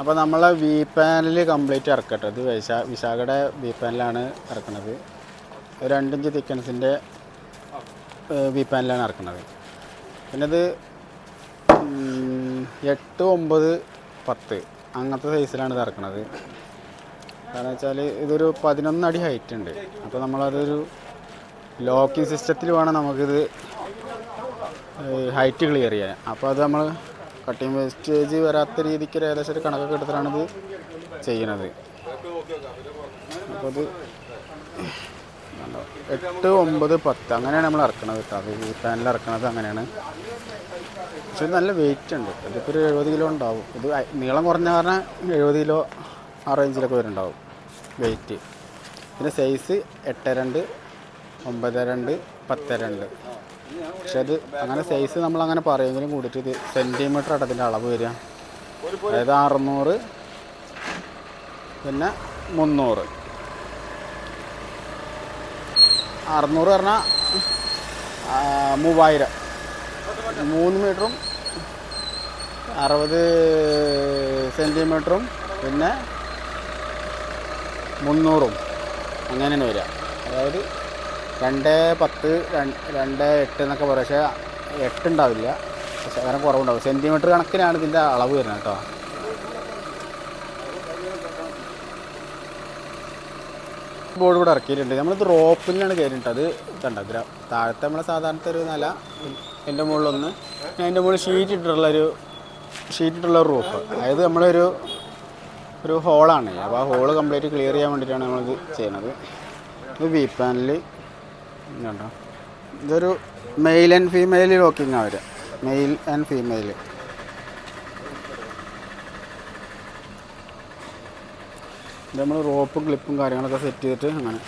അപ്പോൾ നമ്മളെ V panel complete ഇറക്കട്ടെ. ഇത് വിശാ വിശാഖയുടെ വി പാനലാണ് ഇറക്കുന്നത് ഒരു രണ്ടിഞ്ച് തിക്കൻസിന്റെ വി പാനലാണ് ഇറക്കുന്നത് പിന്നെ ഇത് എട്ട് ഒമ്പത് പത്ത് അങ്ങനത്തെ സൈസിലാണ് ഇത് ഇറക്കുന്നത് കാരണം വെച്ചാൽ ഇതൊരു പതിനൊന്ന് അടി ഹൈറ്റ് ഉണ്ട്. അപ്പോൾ നമ്മളതൊരു ലോക്കിംഗ് സിസ്റ്റത്തിൽ വേണം നമുക്കിത് ഹൈറ്റ് ക്ലിയർ ചെയ്യാൻ. അപ്പോൾ അത് നമ്മൾ കട്ടിങ് വേസ്റ്റേജ് വരാത്ത രീതിക്ക് ഒരു ഏകദേശം ഒരു കണക്കൊക്കെ എടുത്തിട്ടാണ് ഇത് ചെയ്യണത്. അപ്പോൾ ഇത്? എട്ട് ഒമ്പത് പത്ത് അങ്ങനെയാണ് നമ്മൾ ഇറക്കണത് കേട്ടോ. അത് ഈ പാനിൽ ഇറക്കണത് അങ്ങനെയാണ്. പക്ഷെ നല്ല വെയിറ്റ് ഉണ്ട്. ഇതിപ്പോൾ ഒരു എഴുപത് കിലോ ഉണ്ടാവും. ഇത് നീളം കുറഞ്ഞ കാരണം എഴുപത് കിലോ ആ റേഞ്ചിലൊക്കെ വരുന്നുണ്ടാവും വെയിറ്റ് പിന്നെ സൈസ് എട്ട് രണ്ട് ഒമ്പത് രണ്ട് പത്ത് രണ്ട്. പക്ഷെ അത് അങ്ങനെ സൈസ് നമ്മൾ അങ്ങനെ പറയുമെങ്കിലും കൂടിയിട്ട് ഇത് സെന്റിമീറ്റർ ആയിട്ട് അളവ് വരിക. അതായത് അറുന്നൂറ് പിന്നെ മുന്നൂറ്. അറുന്നൂറ് പറഞ്ഞാൽ മൂവായിരം. മൂന്ന് മീറ്ററും അറുപത് സെന്റിമീറ്ററും പിന്നെ മുന്നൂറും. അങ്ങനെയാണ് വരിക. അതായത് രണ്ട് പത്ത് രണ്ട് എട്ട് എന്നൊക്കെ പറയും. പക്ഷേ എട്ട് ഉണ്ടാവില്ല. പക്ഷേ അങ്ങനെ കുറവുണ്ടാവും. സെന്റിമീറ്റർ കണക്കിനാണ് ഇതിന്റെ അളവ് വരുന്നത് കേട്ടോ. ബോർഡ് ഇവിടെ ഇറക്കിയിട്ടുണ്ട്. നമ്മളിത് റോപ്പിലാണ് കയറിയിട്ടത്. അത് കണ്ട? ഗ്ര താഴത്തെ നമ്മളെ സാധാരണത്തെ ഒരു നില. എന്റെ മുകളിലൊന്ന്. എന്റെ മുകളിൽ ഷീറ്റ് ഇട്ടിട്ടുള്ളൊരു ഷീറ്റ് ഇട്ടുള്ള റൂഫ് അതായത് നമ്മളൊരു ഒരു ഹോളാണ് അപ്പോൾ ആ ഹോൾ കംപ്ലീറ്റ് ക്ലിയർ ചെയ്യാൻ വേണ്ടിയിട്ടാണ് നമ്മളിത് ചെയ്യുന്നത്. ഇത് വി പാനൽ ഇതൊരു മെയിൽ ആൻഡ് ഫീമെയിൽ ലോക്കിംഗ് അവർ മെയിൽ ആൻഡ് ഫീമെയിൽ ഇത് നമ്മൾ റോപ്പും ക്ലിപ്പും കാര്യങ്ങളൊക്കെ സെറ്റ് ചെയ്തിട്ട് അങ്ങനെ.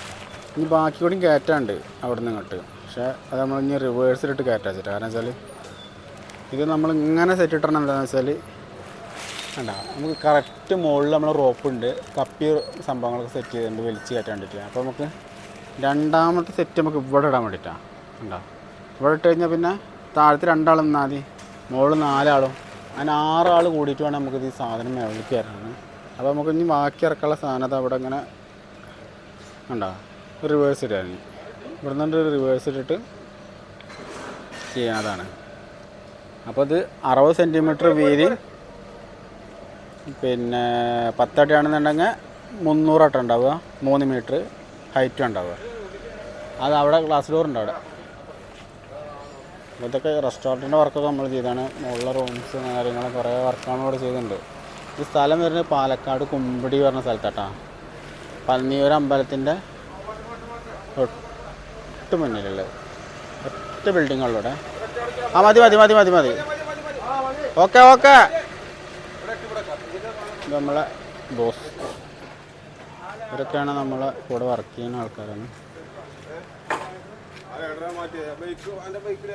ഇനി ബാക്കി കൂടി കയറ്റാണ്ട് അവിടെ നിന്ന് ഇങ്ങോട്ട്. പക്ഷേ അത് നമ്മൾ ഇനി റിവേഴ്സിലിട്ട് കയറ്റാ വെച്ചിട്ട്. കാരണം വെച്ചാൽ ഇത് നമ്മൾ ഇങ്ങനെ സെറ്റ് ഇട്ടണം എന്താണെന്ന് വെച്ചാൽ വേണ്ട നമുക്ക് കറക്റ്റ് മുകളിൽ നമ്മൾ റോപ്പുണ്ട് കപ്പി സംഭവങ്ങളൊക്കെ സെറ്റ് ചെയ്തിട്ടുണ്ട് വലിച്ച് കയറ്റാൻ അപ്പോൾ നമുക്ക് രണ്ടാമത്തെ സെറ്റ് നമുക്ക് ഇവിടെ ഇടാൻ വേണ്ടിയിട്ടാണ് ഉണ്ടോ ഇവിടെ ഇട്ട് കഴിഞ്ഞാൽ പിന്നെ താഴത്ത് രണ്ടാളും നിന്നാൽ മതി. മുകളിൽ നാലാളും. അങ്ങനെ ആറാൾ കൂടിയിട്ട് വേണം നമുക്ക് ഈ സാധനം മേളിലേക്ക് കയറാൻ അപ്പോൾ നമുക്ക് ഇനി ബാക്കി ഇറക്കാനുള്ള സാധനം അത് അവിടെ ഇങ്ങനെ ഉണ്ടോ റിവേഴ്സ് ഇടാൻ ഇവിടെ നിന്ന് റിവേഴ്സ് ഇട്ടിട്ട് ചെയ്യുന്നതാണ് അപ്പോൾ ഇത് അറുപത് സെന്റിമീറ്റർ വീതി. പിന്നെ പത്തടിയാണെന്നുണ്ടെങ്കിൽ മുന്നൂറ് അട്ട ഉണ്ടാവുക. മൂന്ന് മീറ്റർ ഹൈറ്റും ഉണ്ടാവുക. അത് അവിടെ ഗ്ലാസ് ഉണ്ട് അവിടെ. ഇതൊക്കെ റെസ്റ്റോറന്റിന്റെ വർക്കൊക്കെ നമ്മൾ ചെയ്താണ്. മുകളിലെ റൂംസ് കാര്യങ്ങളും കുറേ വർക്കാണ് ഇവിടെ ചെയ്തിട്ടുണ്ട്. ഈ സ്ഥലം വരുന്നത് പാലക്കാട് കുമ്പടി പറഞ്ഞ സ്ഥലത്താട്ടാ. പന്നിയൂർ അമ്പലത്തിന്റെ തൊട്ട് മുന്നിലുള്ളത്. ഒറ്റ ബിൽഡിങ്ങുകളിലൂടെ ആ മതി മതി മതി മതി മതി. Okay okay. നമ്മളെ ബോസ് ഇവരൊക്കെയാണ് നമ്മളെ കൂടെ വർക്ക് ചെയ്യുന്ന ആൾക്കാരാണ്. ബൈക്ക് ബൈക്കിൽ